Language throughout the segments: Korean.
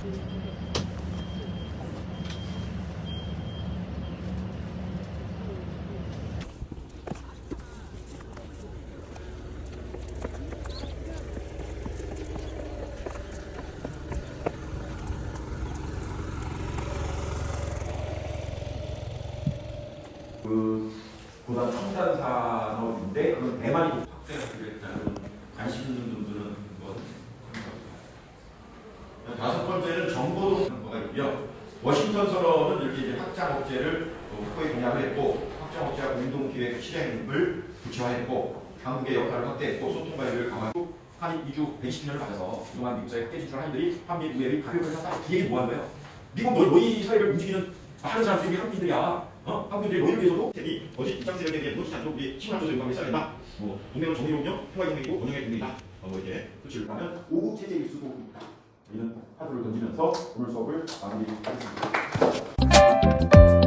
그 보다 첨단 산업인데 그건 대만이 확대가 되겠다는 관심 있는은 뭐 다섯 번째는 정보도 거가 있고요. 워싱턴 선언은 이렇게 이제 확장 억제를 어, 확고히 공약을 했고 확장 억제와 공동 기획 실행을 구체화했고 한국의 역할을 확대했고 소통 관리를 강화하고 한 2주 120년을 맞아서 그동안 미국 사회 확대 진출한 한인들이 한미 우회의 가격을 샀다. 이 얘기 뭐 하는 거예요? 미국 노- 노이 사회를 움직이는 많은 사람들이 한국인들이야. 어? 한국인들이 노예를 위해서도 대비 어제 입장 세력에 대해 놓치지 않도록 우리 친한 조세 유감을 써야 된다. 뭐 동맹은 정의로운요, 평화경쟁이고 원형의 동맹이다. 어, 뭐 이렇게 끝을 하면 오국 체제일 수도 있다. 이런 화두를 던지면서 오늘 수업을 마무리하겠습니다.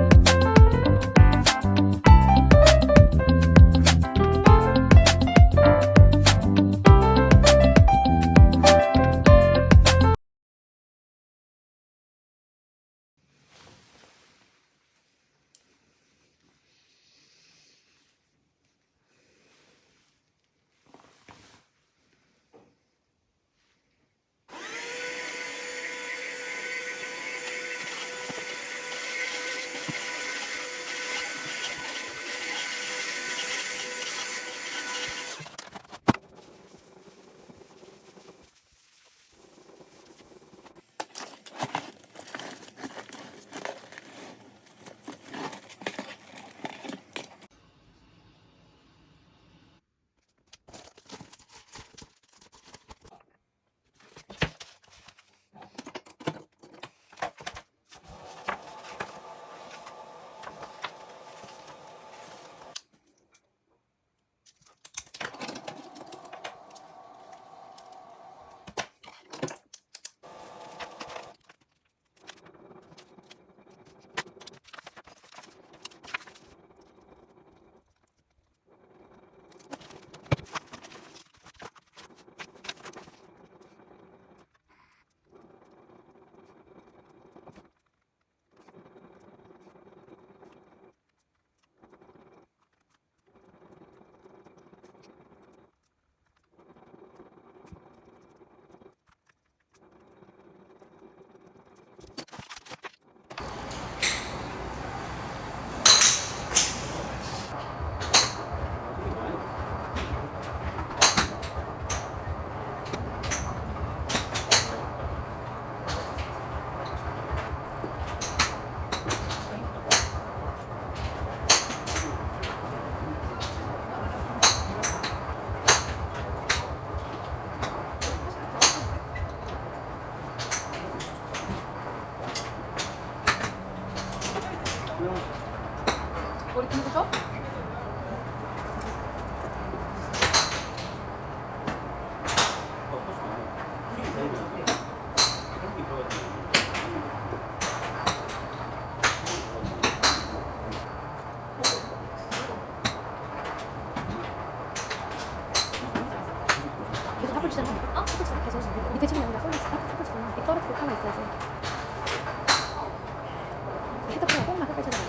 컵을 주잖아. 어? 컵을 주잖아. 계속 밑에 친구 연락 쏠리지. 컵을 주잖아. 이 떨어뜨리고 가만 있어야지. 헤드폰 꼭만 끝까지 잡아.